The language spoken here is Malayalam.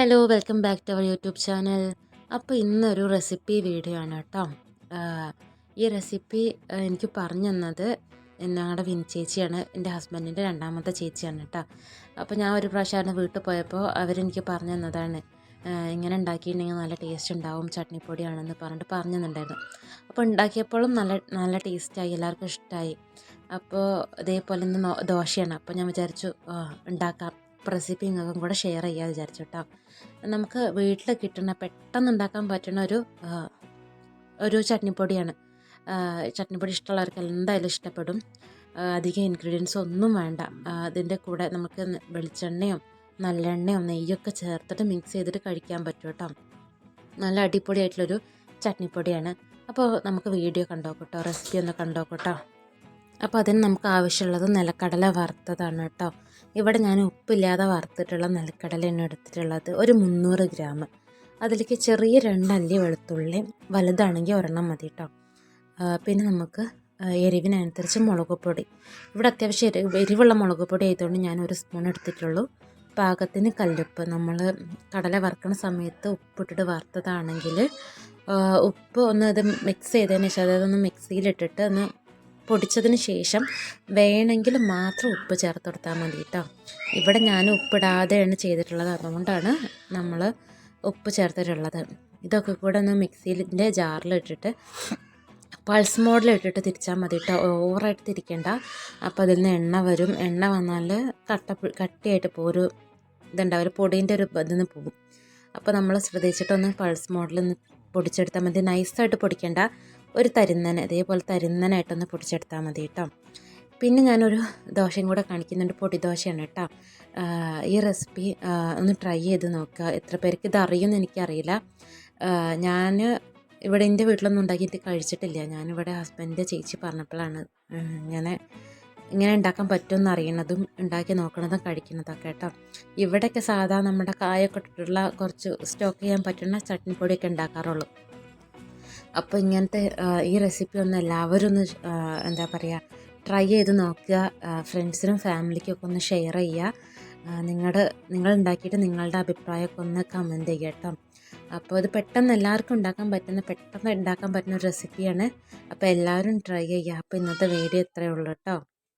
Hello welcome back to our YouTube channel അപ്പോൾ ഇന്നൊരു റെസിപ്പി വീഡിയോ ആണ് കേട്ടോ. ഈ റെസിപ്പി എനിക്ക് പറഞ്ഞു തന്നത് ഞങ്ങളുടെ വിൻ ചേച്ചിയാണ് എന്റെ ഹസ്ബൻഡിന്റെ രണ്ടാമത്തെ ചേച്ചിയാണ് കേട്ടോ. അപ്പോൾ ഞാൻ ഒരു പ്രാവശ്യം വീട്ടിൽ പോയപ്പോൾ അവരെനിക്ക് പറഞ്ഞു തന്നതാണ് ഇങ്ങനെ ഉണ്ടാക്കിയിട്ടുണ്ടെങ്കിൽ നല്ല ടേസ്റ്റ് ഉണ്ടാവും ചട്നിപ്പൊടിയാണെന്ന് പറഞ്ഞിട്ട് പറഞ്ഞു തന്നിട്ടുണ്ടായിരുന്നു. അപ്പോൾ ഉണ്ടാക്കിയപ്പോഴും നല്ല നല്ല ടേസ്റ്റായി എല്ലാവർക്കും ഇഷ്ടമായി അപ്പോൾ ഇതേപോലെ ഇന്ന് ദോശയാണ്. അപ്പോൾ ഞാൻ വിചാരിച്ചു ഉണ്ടാക്കാം. റെസിപ്പി നിങ്ങൾക്കും കൂടെ ഷെയർ ചെയ്യാൻ വിചാരിച്ചു കേട്ടോ നമുക്ക് വീട്ടിൽ കിട്ടുന്ന പെട്ടെന്ന് ഉണ്ടാക്കാൻ പറ്റുന്ന ഒരു ഒരു ചട്നിപ്പൊടിയാണ്. ചട്നിപ്പൊടി ഇഷ്ടമുള്ളവർക്ക് എന്തായാലും ഇഷ്ടപ്പെടും. അധികം ഇൻഗ്രീഡിയൻസ് ഒന്നും വേണ്ട. അതിന്റെ കൂടെ നമുക്ക് വെളിച്ചെണ്ണയും നല്ലെണ്ണയോ നെയ്യൊക്കെ ചേർത്തിട്ട് മിക്സ് ചെയ്തിട്ട് കഴിക്കാൻ പറ്റും കേട്ടോ നല്ല അടിപൊളിയായിട്ടുള്ളൊരു ചട്നിപ്പൊടിയാണ്. അപ്പോൾ നമുക്ക് വീഡിയോ കണ്ടോ കേട്ടോ റെസിപ്പി ഒന്ന് കണ്ടോ കേട്ടോ അപ്പോൾ അതിന് നമുക്ക് ആവശ്യമുള്ളത് നിലക്കടല വറുത്തതാണ് കേട്ടോ. ഇവിടെ ഞാൻ ഉപ്പില്ലാതെ വറുത്തിട്ടുള്ള നിലക്കടലയാണ് എടുത്തിട്ടുള്ളത്. ഒരു മുന്നൂറ് ഗ്രാം. അതിലേക്ക് ചെറിയ രണ്ടല്ലി വെളുത്തുള്ളി വലുതാണെങ്കിൽ ഒരെണ്ണം മതി കേട്ടോ. പിന്നെ നമുക്ക് എരിവിനനുസരിച്ച് മുളക് പൊടി. ഇവിടെ അത്യാവശ്യം എരി എരിവുള്ള മുളക് പൊടി ആയതുകൊണ്ട് ഞാൻ ഒരു സ്പൂൺ എടുത്തിട്ടുള്ളൂ. പാകത്തിന് കല്ലുപ്പ്. നമ്മൾ കടല വറുക്കുന്ന സമയത്ത് ഉപ്പിട്ടിട്ട് വറുത്തതാണെങ്കിൽ ഉപ്പ് ഒന്ന് അത് മിക്സ് ചെയ്തതിന് ശേഷം അതായത് ഒന്ന് മിക്സിയിലിട്ടിട്ട് ഒന്ന് പൊടിച്ചതിന് ശേഷം വേണമെങ്കിൽ മാത്രം ഉപ്പ് ചേർത്ത് കൊടുത്താൽ മതി കേട്ടോ. ഇവിടെ ഞാൻ ഉപ്പിടാതെയാണ് ചെയ്തിട്ടുള്ളത്. അതുകൊണ്ടാണ് നമ്മൾ ഉപ്പ് ചേർത്തിട്ടുള്ളത്. ഇതൊക്കെ കൂടെ ഒന്ന് മിക്സിന്റെ ജാറിലിട്ടിട്ട് പൾസ് മോഡിലിട്ടിട്ട് തിരിച്ചാൽ മതി കേട്ടോ. ഓവറായിട്ട് തിരിക്കേണ്ട. അപ്പോൾ അതിൽ നിന്ന് എണ്ണ വരും. എണ്ണ വന്നാൽ കട്ട കട്ടിയായിട്ട് പോ ഒരു ഇതുണ്ടാവും. ഒരു പൊടീന്റെ ഒരു ഇതിൽ പോകും. അപ്പോൾ നമ്മൾ ശ്രദ്ധിച്ചിട്ടൊന്ന് പൾസ് നിന്ന് പൊടിച്ചെടുത്താൽ മതി. നൈസായിട്ട് പൊടിക്കേണ്ട. ഒരു തരുന്നൻ അതേപോലെ തരുന്നനായിട്ടൊന്ന് പൊടിച്ചെടുത്താൽ മതി കേട്ടോ പിന്നെ ഞാനൊരു ദോശയും കൂടെ കാണിക്കുന്നുണ്ട്. പൊടി ദോശയാണ് കേട്ടോ ഈ റെസിപ്പി ഒന്ന് ട്രൈ ചെയ്ത് നോക്കുക. എത്ര പേർക്ക് ഇത് അറിയുമെന്ന് എനിക്കറിയില്ല ഞാൻ ഇവിടെ എന്റെ വീട്ടിലൊന്നും ഉണ്ടാക്കിയിട്ട് കഴിച്ചിട്ടില്ല. ഞാനിവിടെ ഹസ്ബൻഡിന്റെ ചേച്ചി പറഞ്ഞപ്പോഴാണ് ഞാൻ ഇങ്ങനെ ഉണ്ടാക്കാൻ പറ്റുമെന്ന് അറിയണതും ഉണ്ടാക്കി നോക്കണതും കഴിക്കുന്നതൊക്കെ കേട്ടോ ഇവിടെയൊക്കെ സാധാ നമ്മുടെ കായൊക്കെ ഇട്ടിട്ടുള്ള കുറച്ച് സ്റ്റോക്ക് ചെയ്യാൻ പറ്റുന്ന ചട്നിപ്പൊടിയൊക്കെ ഉണ്ടാക്കാറുള്ളൂ. അപ്പോൾ ഇങ്ങനത്തെ ഈ റെസിപ്പി ഒന്ന് എല്ലാവരും ഒന്ന് എന്താ പറയുക ട്രൈ ചെയ്ത് നോക്കുക. ഫ്രണ്ട്സിനും ഫാമിലിക്കും ഒക്കെ ഒന്ന് ഷെയർ ചെയ്യുക. നിങ്ങളുടെ നിങ്ങൾ ഉണ്ടാക്കിയിട്ട് നിങ്ങളുടെ അഭിപ്രായമൊക്കെ ഒന്ന് കമന്റ് ചെയ്യുക കേട്ടോ. അപ്പോൾ ഇത് പെട്ടെന്ന് എല്ലാവർക്കും ഉണ്ടാക്കാൻ പറ്റുന്ന പെട്ടെന്ന് ഉണ്ടാക്കാൻ പറ്റുന്ന ഒരു റെസിപ്പിയാണ് അപ്പോൾ എല്ലാവരും ട്രൈ ചെയ്യുക. അപ്പോൾ ഇന്നത്തെ വീഡിയോ ഇത്രയേ ഉള്ളൂ കേട്ടോ.